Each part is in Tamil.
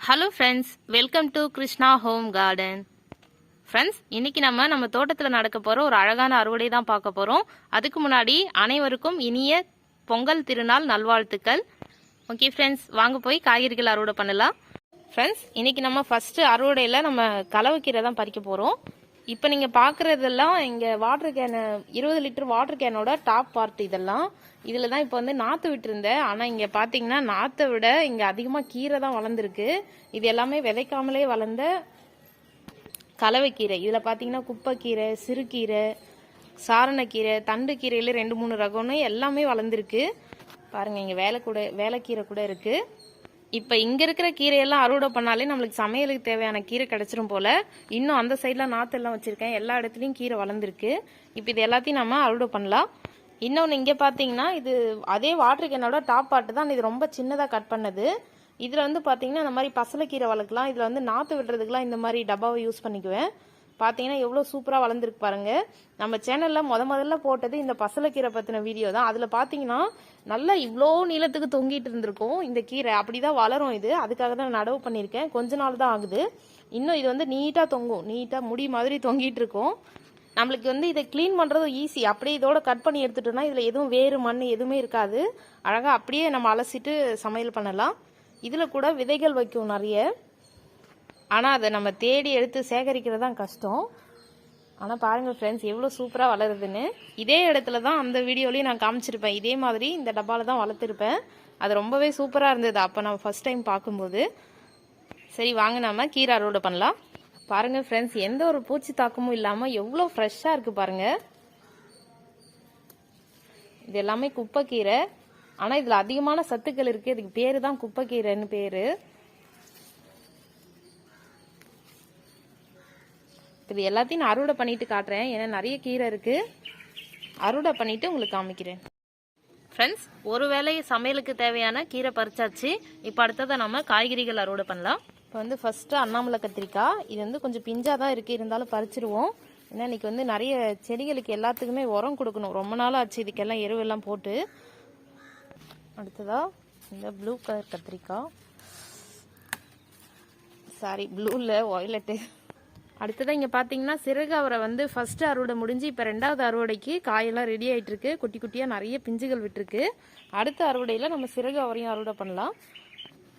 Hello friends welcome to Krishna home garden friends இன்னைக்கு நம்ம நம்ம தோட்டத்தில் நடக்க போகிற ஒரு அழகான அறுவடை தான் பார்க்க போகிறோம் அதுக்கு முன்னாடி அனைவருக்கும் இனிய பொங்கல் திருநாள் நல்வாழ்த்துக்கள். ஓகே ஃப்ரெண்ட்ஸ் வாங்க போய் காய்கறிகள் அறுவடை பண்ணலாம். ஃப்ரெண்ட்ஸ் இன்னைக்கு நம்ம ஃபர்ஸ்ட் அறுவடையில் நம்ம கலவைக்கீரை தான் பறிக்க போகிறோம் இப்போ நீங்கள் பார்க்குறதெல்லாம் இங்கே வாட்டர் கேனு இருபது லிட்டர் வாட்டர் கேனோட டாப் பார்ட் இதெல்லாம். இதில் தான் இப்போ வந்து நாற்று விட்டுருந்தேன் ஆனால் இங்கே பார்த்தீங்கன்னா நாற்றை விட இங்கே அதிகமாக கீரை தான் வளர்ந்துருக்கு. இது எல்லாமே விதைக்காமலே வளர்ந்த கலவைக்கீரை. இதில் பார்த்தீங்கன்னா குப்பைக்கீரை சிறுகீரை சாரணக்கீரை தண்டு கீரையில் ரெண்டு மூணு ரகம்னு எல்லாமே வளர்ந்துருக்கு. பாருங்கள் இங்கே வேலை கூட வேலைக்கீரை கூட இருக்குது இப்போ இங்கே இருக்கிற கீரையெல்லாம் அறுவடை பண்ணாலே நம்மளுக்கு சமையலுக்கு தேவையான கீரை கிடச்சிரும் போல். இன்னும் அந்த சைடில் நாற்றெல்லாம் வச்சுருக்கேன். எல்லா இடத்துலையும் கீரை வளர்ந்துருக்கு. இப்போ இது எல்லாத்தையும் நம்ம அறுவடை பண்ணலாம். இன்னொன்று இங்கே பார்த்தீங்கன்னா இது அதே வாட்டர் கேனோட டாப் பாட்டு தான். இது ரொம்ப சின்னதாக கட் பண்ணது. இதில் வந்து பார்த்தீங்கன்னா இந்த மாதிரி பசலைக்கீரை வளர்க்கலாம். இதில் வந்து நாற்று விடுறதுக்குலாம் இந்த மாதிரி டப்பாவை யூஸ் பண்ணிக்குவேன். பார்த்தீங்கன்னா எவ்வளோ சூப்பராக வளர்ந்துருக்கு பாருங்க. நம்ம சேனலில் முத முதல்ல போட்டது இந்த பசலக்கீரை பற்றின வீடியோ தான். அதில் பார்த்தீங்கன்னா நல்லா இவ்வளோ நீளத்துக்கு தொங்கிட்டு இருந்திருக்கும் இந்த கீரை. அப்படி தான் வளரும் இது. அதுக்காக தான் நடவு பண்ணியிருக்கேன். கொஞ்ச நாள் தான் ஆகுது. இன்னும் இது வந்து நீட்டாக தொங்கும். நீட்டாக முடி மாதிரி தொங்கிட்டு இருக்கும். நம்மளுக்கு வந்து இதை க்ளீன் பண்ணுறதும் ஈஸி அப்படியே இதோட கட் பண்ணி எடுத்துட்டோம்னா இதில் எதுவும் வேறு மண் எதுவுமே இருக்காது. அழகாக அப்படியே நம்ம அலசிட்டு சமையல் பண்ணலாம். இதில் கூட விதைகள் வைக்கும் நிறைய. ஆனால் அதை நம்ம தேடி எடுத்து சேகரிக்கிறது தான் கஷ்டம். ஆனால் பாருங்கள் ஃப்ரெண்ட்ஸ் எவ்வளோ சூப்பராக வளருதுன்னு. இதே இடத்துல தான் அந்த வீடியோலையும் நான் காமிச்சிருப்பேன். இதே மாதிரி இந்த டப்பாவில் தான் வளர்த்துருப்பேன். அது ரொம்பவே சூப்பராக இருந்தது. அப்போ நான் ஃபஸ்ட் டைம் பார்க்கும்போது. சரி வாங்க நம்ம கீரை அறுவடை பண்ணலாம். பாருங்கள் ஃப்ரெண்ட்ஸ் எந்த ஒரு பூச்சி தாக்கமும் இல்லாமல் எவ்வளோ ஃப்ரெஷ்ஷாக இருக்குது பாருங்கள் இது எல்லாமே குப்பைக்கீரை ஆனால் இதில் அதிகமான சத்துக்கள் இருக்குது இதுக்கு பேர் தான் குப்பைக்கீரைன்னு பேர். இது எல்லாத்தையும் நான் அறுவடை பண்ணிட்டு காட்டுறேன். ஏன்னா நிறைய கீரை இருக்கு. அறுவடை பண்ணிட்டு உங்களுக்கு காமிக்கிறேன். ஃப்ரெண்ட்ஸ் ஒரு வேளை சமையலுக்கு தேவையான கீரை பறிச்சாச்சு. இப்போ அடுத்ததை நம்ம காய்கறிகள் அறுவடை பண்ணலாம். இப்போ வந்து ஃபர்ஸ்ட் அண்ணாமலை கத்திரிக்காய். இது வந்து கொஞ்சம் பிஞ்சா தான் இருக்கு. இருந்தாலும் பறிச்சிருவோம். ஏன்னா இன்னைக்கு வந்து நிறைய செடிகளுக்கு எல்லாத்துக்குமே உரம் கொடுக்கணும். ரொம்ப நாள் ஆச்சு இதுக்கெல்லாம் எருவெல்லாம் போட்டு. அடுத்ததா இந்த ப்ளூ கலர் கத்திரிக்காய். சாரி ப்ளூவில் ஒய்லட்டு அடுத்ததான் இங்கே பார்த்தீங்கன்னா சிறகு அவரை வந்து ஃபர்ஸ்ட் அறுவடை முடிஞ்சு இப்போ ரெண்டாவது அறுவடைக்கு காயெல்லாம் ரெடி ஆகிட்டுருக்கு குட்டி குட்டியாக நிறைய பிஞ்சுகள் விட்டுருக்கு. அடுத்த அறுவடையில் நம்ம சிறகு அவரையும் அறுவடை பண்ணலாம்.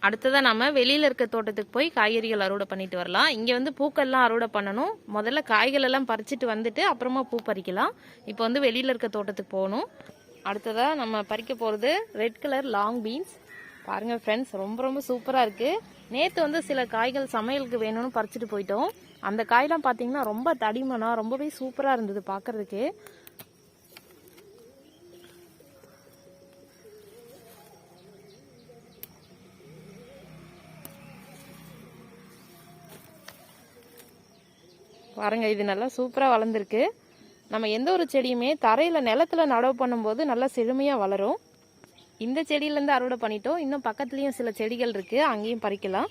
அடுத்ததாக நம்ம வெளியில் இருக்க தோட்டத்துக்கு போய் காய்கறிகள் அறுவடை பண்ணிட்டு வரலாம். இங்கே வந்து பூக்கள்லாம் அறுவடை பண்ணணும். முதல்ல காய்கள் எல்லாம் பறிச்சுட்டு வந்துட்டு அப்புறமா பூ பறிக்கலாம். இப்போ வந்து வெளியில் இருக்க தோட்டத்துக்கு போகணும். அடுத்ததாக நம்ம பறிக்க போகிறது ரெட் கலர் லாங் பீன்ஸ் பாருங்கள் ஃப்ரெண்ட்ஸ் ரொம்ப ரொம்ப சூப்பராக இருக்குது நேற்று வந்து சில காய்கள் சமையலுக்கு வேணும்னு பறிச்சிட்டு போயிட்டோம். அந்த காயெலாம் பார்த்தீங்கன்னா ரொம்ப தடிமனா ரொம்பவே சூப்பராக இருந்தது பார்க்குறதுக்கு பாருங்க இது நல்லா சூப்பராக வளர்ந்துருக்கு. நம்ம எந்த ஒரு செடியுமே தரையில் நிலத்துல நடவு பண்ணும்போது நல்லா செழுமையாக வளரும். இந்த செடியிலேருந்து அறுவடை பண்ணிட்டோம். இன்னும் பக்கத்துலேயும் சில செடிகள் இருக்குது அங்கேயும் பறிக்கலாம்.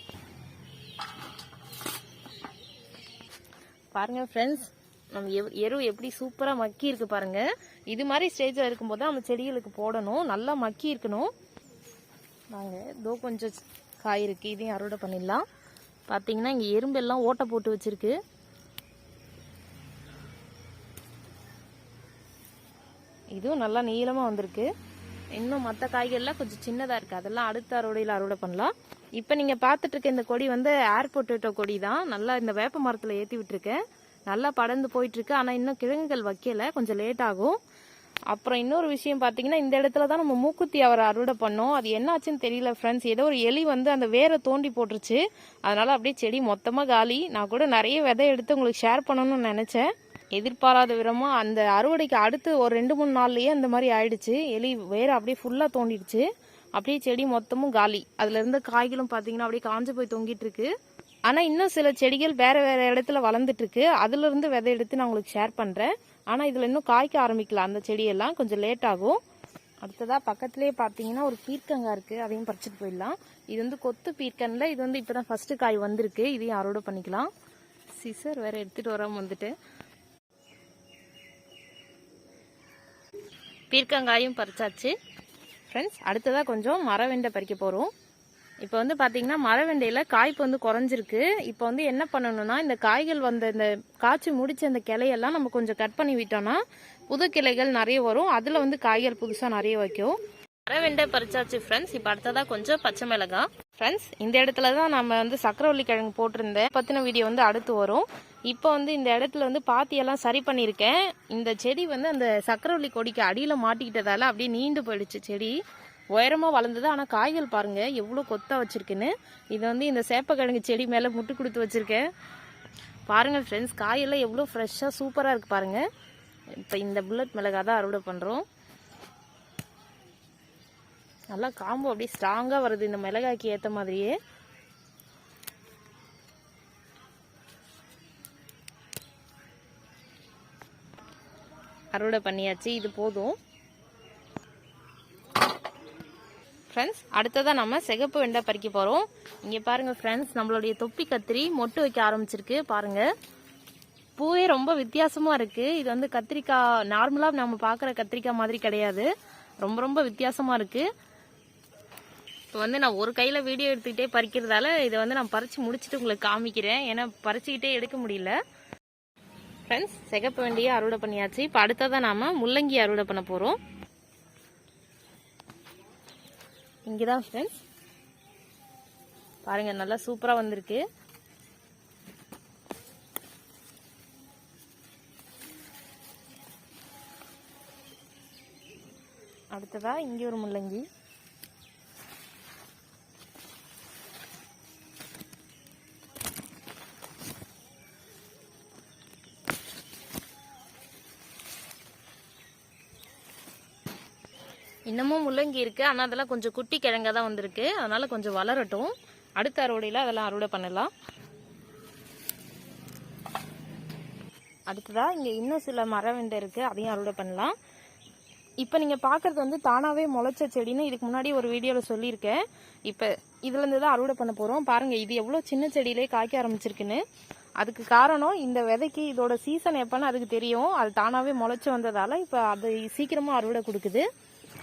பாருங்கள் ஃப்ரெண்ட்ஸ் நம்ம எவ் எரு எப்படி சூப்பராக மக்கி இருக்குது பாருங்கள் இது மாதிரி ஸ்டேஜில் இருக்கும்போது நம்ம செடிகளுக்கு போடணும். நல்லா மக்கி இருக்கணும். நாங்கள் இதோ கொஞ்சம் காய் இருக்குது இதையும் அறுவடை பண்ணிடலாம். பார்த்தீங்கன்னா இங்கே எறும்பெல்லாம் ஓட்டை போட்டு வச்சிருக்கு. இதுவும் நல்லா நீளமாக வந்திருக்கு. இன்னும் மற்ற காய்கறிலாம் கொஞ்சம் சின்னதாக இருக்குது அதெல்லாம் அடுத்த அறுவடையில் அறுவடை பண்ணலாம். இப்போ நீங்கள் பார்த்துட்டு இருக்க இந்த கொடி வந்து ஏர் பொட்டேட்டோ கொடி தான் நல்லா இந்த வேப்ப மரத்தில் ஏற்றி விட்டுருக்கேன் நல்லா படர்ந்து போயிட்டுருக்கு. ஆனால் இன்னும் கிழங்குகள் வைக்கல. கொஞ்சம் லேட் ஆகும். அப்புறம் இன்னொரு விஷயம் பார்த்தீங்கன்னா இந்த இடத்துல தான் நம்ம மூக்குத்தி அவரை அறுவடை பண்ணோம். அது என்னாச்சுன்னு தெரியல ஃப்ரெண்ட்ஸ் ஏதோ ஒரு எலி வந்து அந்த வேரை தோண்டி போட்டுருச்சு. அதனால அப்படியே செடி மொத்தமாக காலி. நான் கூட நிறைய விதை எடுத்து உங்களுக்கு ஷேர் பண்ணணும்னு நினச்சேன். எதிர்பாராத விதமாக அந்த அறுவடைக்கு அடுத்து ஒரு ரெண்டு மூணு நாள்லேயே அந்த மாதிரி ஆயிடுச்சு. எலி வேற அப்படியே ஃபுல்லாக தோண்டிடுச்சு. அப்படியே செடி மொத்தமும் காலி. அதுல இருந்த காய்களும் பார்த்தீங்கன்னா அப்படியே காஞ்சு போய் தொங்கிட்டு இருக்கு. ஆனால் இன்னும் சில செடிகள் வேற வேற இடத்துல வளர்ந்துட்டு இருக்கு. அதுல இருந்து விதை எடுத்து நான் உங்களுக்கு ஷேர் பண்றேன். ஆனால் இதில் இன்னும் காய்க்க ஆரம்பிக்கல. அந்த செடியெல்லாம் கொஞ்சம் லேட் ஆகும். அடுத்ததாக பக்கத்துலேயே பார்த்தீங்கன்னா ஒரு பீர்க்கங்காய் இருக்குது அதையும் பறிச்சுட்டு போயிடலாம். இது வந்து கொத்து பீர்க்கன்ல இது வந்து இப்போ தான் ஃபஸ்ட்டு காய் வந்திருக்கு. இதையும் அறுவடை பண்ணிக்கலாம். சிசர் வேற எடுத்துகிட்டு வராமல் வந்துட்டு. பீர்க்கங்காயும் பறிச்சாச்சு. ஃப்ரெண்ட்ஸ் அடுத்ததாக கொஞ்சம் மரவெண்டை பறிக்க போகிறோம் இப்போ வந்து பார்த்தீங்கன்னா மர வெண்டையில் காய்ப்பு வந்து குறைஞ்சிருக்கு. இப்போ வந்து என்ன பண்ணணும்னா இந்த காய்கள் வந்த இந்த காய்ச்சி முடிச்ச அந்த கிளையெல்லாம் நம்ம கொஞ்சம் கட் பண்ணி விட்டோம்னா புது கிளைகள் நிறைய வரும். அதில் வந்து காய்கள் புதுசாக நிறைய வைக்கும். மரவெண்டை பறிச்சாச்சு ஃப்ரெண்ட்ஸ் இப்போ அடுத்ததாக கொஞ்சம் பச்சை மிளகாய். ஃப்ரெண்ட்ஸ் இந்த இடத்துல தான் நம்ம வந்து சக்கரவள்ளி கிழங்கு போட்டிருந்தேன். பற்றின வீடியோ வந்து அடுத்து வரும். இப்போ வந்து இந்த இடத்துல வந்து பாத்தியெல்லாம் சரி பண்ணியிருக்கேன் இந்த செடி வந்து அந்த சக்கரவள்ளி கொடிக்கு அடியில் மாட்டிக்கிட்டதால அப்படியே நீண்டு போயிடுச்சு செடி. உயரமாக வளர்ந்தது. ஆனால் காய்கள் பாருங்கள் எவ்வளோ கொத்தாக வச்சுருக்குன்னு. இது வந்து இந்த சேப்பக்கிழங்கு செடி மேலே முட்டு கொடுத்து வச்சுருக்கேன். பாருங்கள் ஃப்ரெண்ட்ஸ் காயெல்லாம் எவ்வளோ ஃப்ரெஷ்ஷாக சூப்பராக இருக்குது பாருங்கள் இப்போ இந்த புல்லட் மிளகாய் தான் அறுவடை பண்ணுறோம் நல்லா காம்போ அப்படியே ஸ்ட்ராங்காக வருது. இந்த மிளகாய்க்கு ஏற்ற மாதிரியே. அறுவடை பண்ணியாச்சு. இது போதும். ஃப்ரெண்ட்ஸ் அடுத்ததாக நம்ம சிகப்பு வெண்டை பறிக்க போகிறோம் இங்கே பாருங்கள் ஃப்ரெண்ட்ஸ் நம்மளுடைய தொப்பி கத்திரி மொட்டு வைக்க ஆரம்பிச்சிருக்கு. பாருங்கள் பூவே ரொம்ப வித்தியாசமாக இருக்குது இது வந்து கத்திரிக்காய் நார்மலாக நம்ம பார்க்குற கத்திரிக்காய் மாதிரி கிடையாது. ரொம்ப ரொம்ப வித்தியாசமாக இருக்குது இப்போ வந்து நான் ஒரு கையில் வீடியோ எடுத்துக்கிட்டே பறிக்கிறதால இதை வந்து நான் பறித்து முடிச்சுட்டு உங்களுக்கு காமிக்கிறேன். ஏன்னா பறிச்சுக்கிட்டே எடுக்க முடியல. ஃப்ரெண்ட்ஸ் சிகப்பு வெண்டையை அறுவடை பண்ணியாச்சு. இப்போ அடுத்ததாக நாம் முள்ளங்கி அறுவடை பண்ண போகிறோம் இங்கே தான் ஃப்ரெண்ட்ஸ் பாருங்கள் நல்லா சூப்பராக வந்திருக்கு. அடுத்ததா இங்கே ஒரு முள்ளங்கி. இன்னமும் முள்ளங்கி இருக்கு. ஆனால் அதெல்லாம் கொஞ்சம் குட்டி கிழங்க தான் வந்திருக்கு. அதனால கொஞ்சம் வளரட்டும். அடுத்த அறுவடையில் அதெல்லாம் அறுவடை பண்ணலாம். அடுத்ததா இங்கே இன்னும் சில மரம் வெண்டை இருக்கு. அதையும் அறுவடை பண்ணலாம். இப்போ நீங்கள் பார்க்குறது வந்து தானாகவே முளைச்ச செடின்னு இதுக்கு முன்னாடி ஒரு வீடியோவில் சொல்லியிருக்கேன். இப்போ இதுலேருந்து தான் அறுவடை பண்ண போகிறோம் பாருங்கள் இது எவ்வளோ சின்ன செடியிலே காய்க்க ஆரம்பிச்சிருக்குன்னு. அதுக்கு காரணம் இந்த விதைக்கு இதோட சீசன் எப்போன்னு அதுக்கு தெரியும். அது தானாகவே முளைச்சி வந்ததால் இப்போ அது சீக்கிரமாக அறுவடை கொடுக்குது.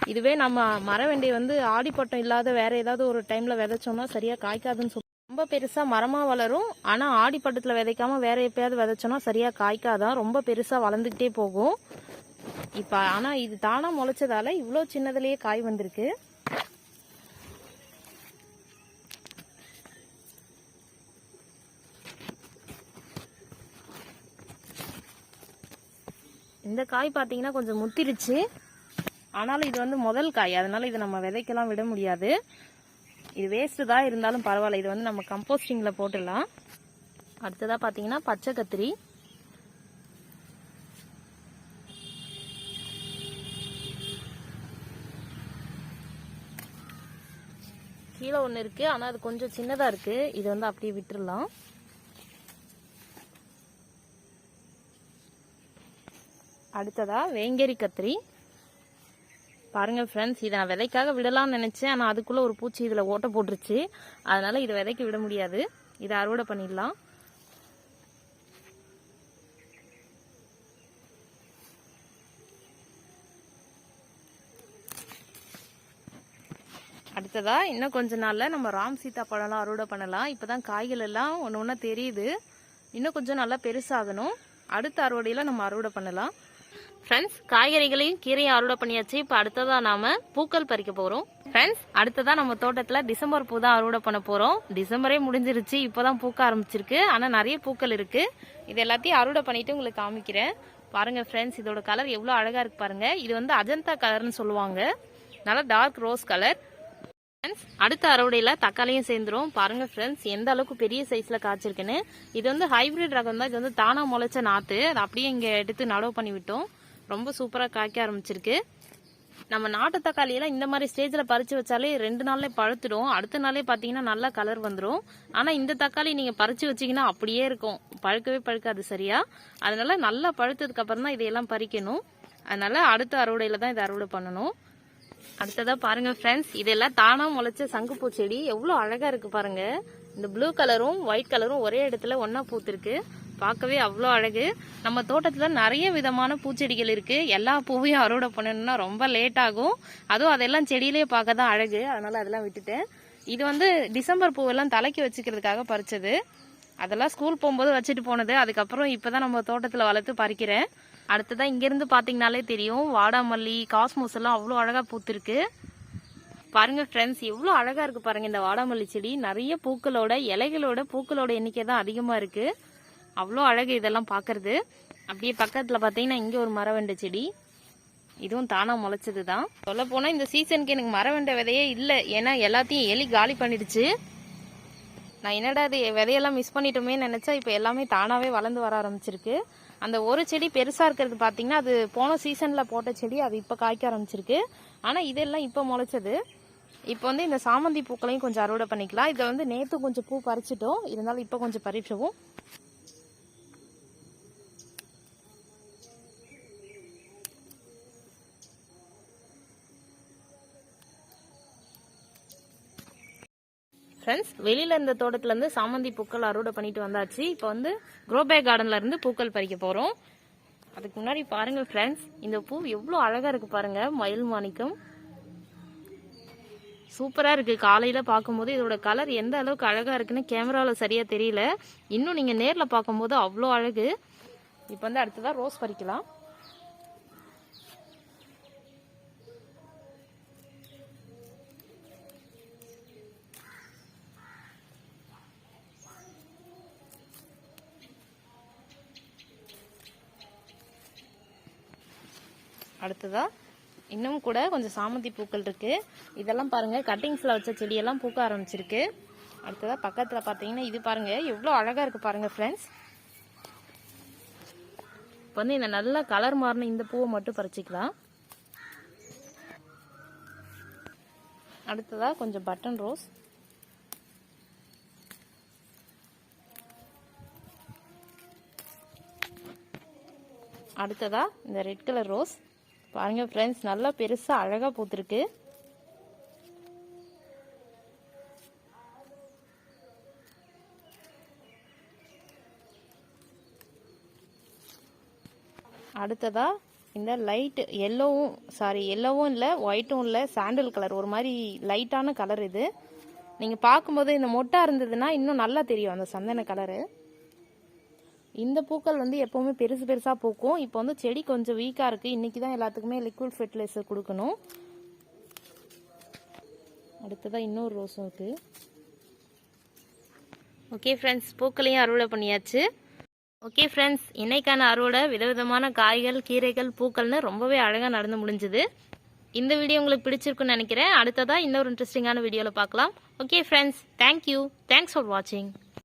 இதுவே நம்ம மர வெண்டை வந்து ஆடிப்பட்டம் இல்லாத வேற ஏதாவது ஒரு டைம்ல விதைச்சோம்னா சரியா காய்க்காதுன்னு சொல்லி ரொம்ப பெருசா மரமா வளரும். ஆனா ஆடிப்பட்டத்துல விதைக்காம வேற எப்பயாவது விதைச்சோம்னா சரியா காய்க்காதான் ரொம்ப பெருசா வளர்ந்துகிட்டே போகும். இப்ப ஆனா இது தானா முளைச்சதால இவ்வளோ சின்னதுலயே காய் வந்திருக்கு. இந்த காய் பார்த்தீங்கன்னா கொஞ்சம் முத்திருச்சு. ஆனாலும் இது வந்து முதல் காய். அதனால இதை நம்ம விதைக்கெல்லாம் விட முடியாது. இது வேஸ்ட்டு தான் இருந்தாலும் பரவாயில்ல. இது வந்து நம்ம கம்போஸ்டிங்கில் போட்டுடலாம். அடுத்ததாக பார்த்தீங்கன்னா பச்சை கத்திரி. கீழே ஒன்று இருக்குது ஆனால் அது கொஞ்சம் சின்னதாக இருக்குது இது வந்து அப்படியே விட்டுடலாம் அடுத்ததா வேங்கேரி கத்திரி. பாருங்க ஃப்ரெண்ட்ஸ் இதை நான் விதைக்காக விடலாம்னு நினைச்சேன். ஆனால் அதுக்குள்ளே ஒரு பூச்சி இதில் ஓட்ட போட்டுருச்சு. அதனால இதை விதைக்க விட முடியாது. இதை அறுவடை பண்ணிடலாம். அடுத்ததா இன்னும் கொஞ்ச நாள்ல நம்ம ராம் சீதா பழம்லாம் அறுவடை பண்ணலாம். இப்பதான் காய்கள் எல்லாம் ஒன்று ஒன்றா தெரியுது. இன்னும் கொஞ்சம் நல்லா பெருசாகணும். அடுத்த அறுவடையில நம்ம அறுவடை பண்ணலாம். ஃப்ரெண்ட்ஸ் காய்கறிகளையும் கீரையும் அறுவடை பண்ணியாச்சு. இப்போ அடுத்ததா நாம பூக்கள் பறிக்க போறோம். ஃப்ரெண்ட்ஸ் அடுத்ததா நம்ம தோட்டத்துல டிசம்பர் பூ தான் அறுவடை பண்ண போறோம். டிசம்பரே முடிஞ்சிருச்சு. இப்போதான் பூக்க ஆரம்பிச்சிருக்கு. ஆனா நிறைய பூக்கள் இருக்கு. இது எல்லாத்தையும் அறுவடை பண்ணிட்டு உங்களுக்கு காமிக்கிறேன். பாருங்க ஃப்ரெண்ட்ஸ் இதோட கலர் எவ்வளோ அழகா இருக்கு பாருங்க. இது வந்து அஜந்தா கலர்னு சொல்லுவாங்க. நல்லா டார்க் ரோஸ் கலர் ஃப்ரெண்ட்ஸ் அடுத்த அறுவடையில தக்காளியும் சேர்ந்துரும். பாருங்க ஃப்ரெண்ட்ஸ் எந்த அளவுக்கு பெரிய சைஸ்ல காய்ச்சிருக்குன்னு. இது வந்து ஹைபிரிட் ரகம் தான். இது வந்து தானா முளைச்ச நாத்து. அதை அப்படியே இங்க எடுத்து நடவு பண்ணி விட்டோம். ரொம்ப சூப்பரா காய்க்க ஆரம்பிச்சிருக்கு. நம்ம நாட்டு தக்காளியெல்லாம் இந்த மாதிரி ஸ்டேஜில் பறித்து வச்சாலே ரெண்டு நாள்ல பழுத்துடும். அடுத்த நாளே பார்த்தீங்கன்னா நல்லா கலர் வந்துடும் ஆனால் இந்த தக்காளி நீங்கள் பறித்து வச்சீங்கன்னா அப்படியே இருக்கும். பழுக்கவே பழுக்காது சரியா? அதனால நல்லா பழுத்ததுக்கு அப்புறம் தான் இதையெல்லாம் பறிக்கணும். அதனால அடுத்த அறுவடையில் தான் இதை அறுவடை பண்ணணும். அடுத்ததான் பாருங்க ஃப்ரெண்ட்ஸ் இதெல்லாம் தானா முளைச்ச சங்குப்பூ செடி எவ்வளோ அழகா இருக்கு பாருங்க. இந்த ப்ளூ கலரும் ஒயிட் கலரும் ஒரே இடத்துல ஒன்றா பூத்திருக்கு. பார்க்கவே அவ்வளோ அழகு. நம்ம தோட்டத்தில் நிறைய விதமான பூச்செடிகள் இருக்குது எல்லா பூவையும் அறுவடை பண்ணணும்னா ரொம்ப லேட் ஆகும். அதுவும் அதெல்லாம் செடியிலேயே பார்க்க தான் அழகு. அதனால் அதெல்லாம் விட்டுட்டேன். இது வந்து டிசம்பர் பூவெல்லாம் தலைக்கு வச்சுக்கிறதுக்காக பறிச்சது. அதெல்லாம் ஸ்கூல் போகும்போது வச்சுட்டு போனது. அதுக்கப்புறம் இப்போ தான் நம்ம தோட்டத்தில் வளர்த்து பறிக்கிறேன். அடுத்ததான் இங்கேருந்து பார்த்தீங்கனாலே தெரியும். வாடாமல்லி காஸ்மோஸ் எல்லாம் அவ்வளோ அழகாக பூத்துருக்கு. பாருங்க ஃப்ரெண்ட்ஸ் எவ்வளோ அழகாக இருக்குது பாருங்கள் இந்த வாடாமல்லி செடி. நிறைய பூக்களோட இலைகளோட பூக்களோட எண்ணிக்கை தான் அதிகமாக இருக்குது அவ்வளோ அழகு இதெல்லாம் பார்க்கறது அப்படியே பக்கத்தில் பார்த்தீங்கன்னா இங்கே ஒரு மரவெண்டை செடி. இதுவும் தானாக முளைச்சது தான் சொல்ல போனால் இந்த சீசனுக்கு எனக்கு மரவெண்டை விதையே இல்லை. ஏன்னா எல்லாத்தையும் எலி காலி பண்ணிடுச்சு. நான் என்னடா அது விதையெல்லாம் மிஸ் பண்ணிட்டோமே நினச்சா இப்போ எல்லாமே தானாகவே வளர்ந்து வர ஆரம்பிச்சிருக்கு. அந்த ஒரு செடி பெருசாக இருக்கிறது பார்த்தீங்கன்னா அது போன சீசனில் போட்ட செடி அது இப்போ காய்க்க ஆரம்பிச்சிருக்கு. ஆனால் இதெல்லாம் இப்போ முளைச்சது. இப்போ வந்து இந்த சாமந்தி பூக்களையும் கொஞ்சம் அறுவடை பண்ணிக்கலாம். இதை வந்து நேற்று கொஞ்சம் பூ பறிச்சிட்டோம். இருந்தாலும் இப்போ கொஞ்சம் பறிச்சவும் ஃப்ரெண்ட்ஸ் வெளியில இருந்த தோட்டத்துல இருந்து சாமந்தி பூக்கள் அறுவடை பண்ணிட்டு வந்தாச்சு. இப்போ வந்து குரோபே கார்டன்ல இருந்து பூக்கள் பறிக்க போறோம். அதுக்கு முன்னாடி பாருங்க ஃப்ரெண்ட்ஸ் இந்த பூ எவ்வளோ அழகா இருக்கு பாருங்க. மயில் மாணிக்கம். சூப்பராக இருக்குது காலையில் பார்க்கும்போது இதோட கலர் எந்த அளவுக்கு அழகாக இருக்குன்னு கேமராவில் சரியாக தெரியல. இன்னும் நீங்கள் நேரில் பார்க்கும்போது அவ்வளோ அழகு. இப்போ வந்து அடுத்ததாக ரோஸ் பறிக்கலாம். அடுத்ததா இன்னும் கூட கொஞ்சம் சாமந்தி பூக்கள் இருக்கு. இதெல்லாம் பாருங்க கட்டிங்ஸ்ல வச்ச செடியெல்லாம் பூக்க ஆரம்பிச்சிருக்கு. அடுத்ததா பக்கத்துல பாத்தீங்கன்னா இது பாருங்க எவ்வளோ அழகா இருக்கு பாருங்க ஃப்ரெண்ட்ஸ் இப்போ வந்து இந்த நல்ல கலர் மாறின இந்த பூவை மட்டும் பறிச்சிக்கலாம். அடுத்ததா கொஞ்சம் பட்டன் ரோஸ் அடுத்ததா இந்த ரெட் கலர் ரோஸ் பாருங்க ஃப்ரெண்ட்ஸ் நல்லா பெருசா அழகா பூத்திருக்கு. அடுத்ததா இந்த லைட் எல்லோவும் சாரி எல்லோவும் இல்லை ஒயிட்டும் இல்லை சாண்டில் கலர் ஒரு மாதிரி லைட்டான கலர் இது. நீங்கள் பார்க்கும்போது இந்த மொட்டா இருந்ததுன்னா இன்னும் நல்லா தெரியும் அந்த சந்தன கலரு இந்த பூக்கள் வந்து எப்போவுமே பெருசு பெருசாக பூக்கும். இப்போ வந்து செடி கொஞ்சம் வீக்காக இருக்குது இன்றைக்கி தான் எல்லாத்துக்குமே லிக்விட் ஃபெர்டிலைசர் கொடுக்கணும். அடுத்ததாக இன்னொரு ரோஸும் இருக்குது ஓகே ஃப்ரெண்ட்ஸ் பூக்களையும் அறுவடை பண்ணியாச்சு. ஓகே ஃப்ரெண்ட்ஸ் இன்னைக்கான அறுவடை விதவிதமான காய்கள் கீரைகள் பூக்கள்னு ரொம்பவே அழகாக நடந்து முடிஞ்சுது. இந்த வீடியோ உங்களுக்கு பிடிச்சிருக்குன்னு நினைக்கிறேன். அடுத்ததாக இன்னொரு இன்ட்ரெஸ்டிங்கான வீடியோவில் பார்க்கலாம். Okay friends thank you thanks for வாட்சிங்